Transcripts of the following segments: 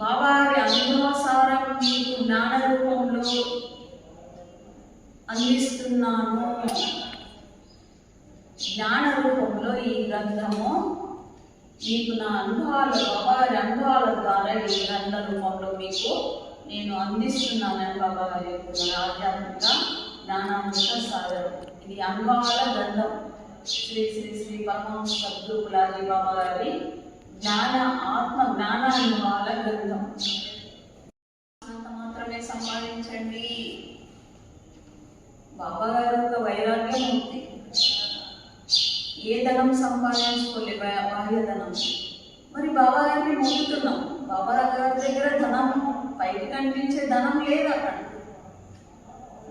బాబారి అనుభవసారం మీకు జ్ఞాన రూపంలో అందిస్తున్నాను. జ్ఞాన రూపంలో ఈ గ్రంథము మీకు నా అనుభవాల బాబాగారి అనుభవాల ద్వారా ఈ గ్రంథ రూపంలో మీకు నేను అందిస్తున్నానని బాబా గారి ఆధ్యాత్మిక జ్ఞానామృత సాగరం ఇది అనుభవాల గ్రంథం. శ్రీ శ్రీ శ్రీ పరమహంస సద్గురుకులాది బాబా గారి జ్ఞాన ఆత్మ జ్ఞానానుభవాల గ్రంథం. అంత మాత్రమే సంపాదించండి. బాబా గారు ఒక వైరాగ్యం ఉంది. ఏ ధనం సంపాదించుకోలే? బాహ్య ధనం. మరి బాబా గారిని మొక్కుతున్నాం బాబా గారి దగ్గర ధనం పైకి కనిపించే ధనం లేదు అక్కడ.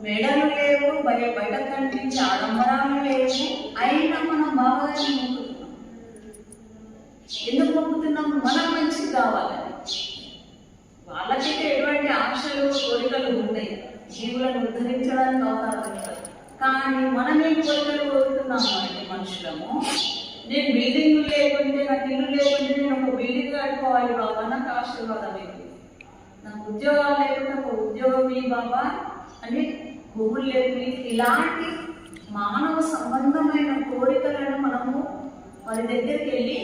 మెడలు లేవు బయట కనిపించే ఆడంబరాలు లేవు అయినా మనం బాబా గారిని మొక్కుతున్నాం ఎందుకు మొక్కుతున్నాం మనం మంచిది కావాలని వాళ్ళకైతే ఎటువంటి ఆశలు కోరికలు ఉన్నాయి జీవులను ఉద్ధరించడానికి అవకాశం కానీ కానీ మనమే కోరికలు కోరుతున్నాము అంటే మనుషులము నేను బిల్డింగ్ లేకుంటే నాకు ఇల్లు లేకుంటే నేను ఒక బిల్డింగ్ కట్టుకోవాలి బాబా నాకు ఆశీర్వాదం ఏంటి నాకు ఉద్యోగాలు లేకుంటే ఒక ఉద్యోగం ఈ బాబా? అని భూములు లేని ఇలాంటి మానవ సంబంధమైన కోరికలను మనము వారి దగ్గరికి వెళ్ళి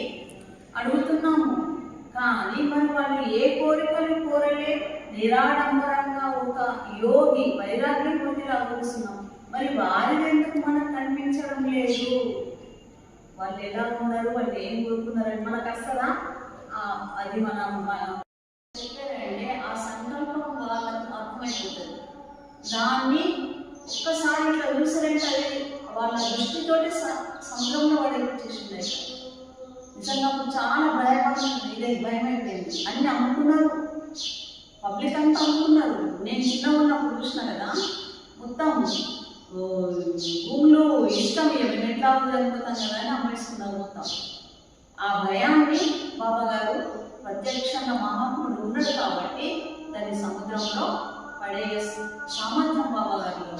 కానీ మరి వాళ్ళు ఏ కోరికలు కోరలే నిరాడంబరంగా ఒక యోగి వైరాగ్యం పొందిలా రాగలుస్తున్నాం మరి వారిని ఎందుకు మనకు కనిపించడం లేదు? వాళ్ళు ఎలా ఉన్నారు? వాళ్ళు ఏం కోరుకున్నారని మనకు వస్తుందా ఆ, అది మనం మన- చెప్పారంటే ఆ సంకల్పం వాళ్ళకు అర్థమైపోతుంది. దాన్ని ఒక్కసారి ఇట్లా చూసారంటే అది వాళ్ళ దృష్టితోటి స- సముద్రంలో పడేసేసింది నిజంగా అప్పుడు చాలా భయపడుతుంది. ఇదే భయం అయిపోయింది. అన్ని అమ్ముకున్నారు. పబ్లిక్ అంతా అమ్ముకున్నారు. నేను చిన్న ఉన్నప్పుడు చూసిన కదా మొత్తం ఓ, భూములు ఇష్టం ఇవి ఎట్లా చనిపోతాం కదా అని అమ్మేసుకున్నారు మొత్తం. ఆ భయాన్ని బాబా గారు ప్రత్యక్షంగా మహాత్ముడు ఉన్నాడు కాబట్టి దాన్ని సముద్రంలో పడే సామర్థ్యం బాబా గారిలో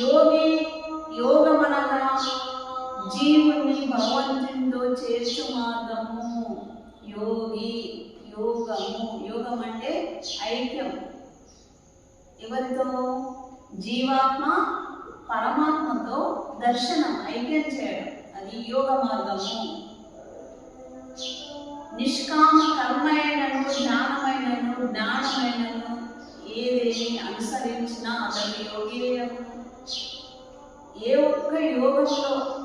యోగి యోగమనగా జీవుని భగవంతునితో చేర్చు మార్గము. యోగి యోగము. యోగం అంటే ఐక్యం. ఎవరితో? జీవాత్మ పరమాత్మతో దర్శనం ఐక్యం చేయడం. అది యోగ మార్గము. నిష్కామ కర్మైనను జ్ఞానమైనను జ్ఞానమైనను ఏదేమి అనుసరించినా అతని E eu ganhou, mas eu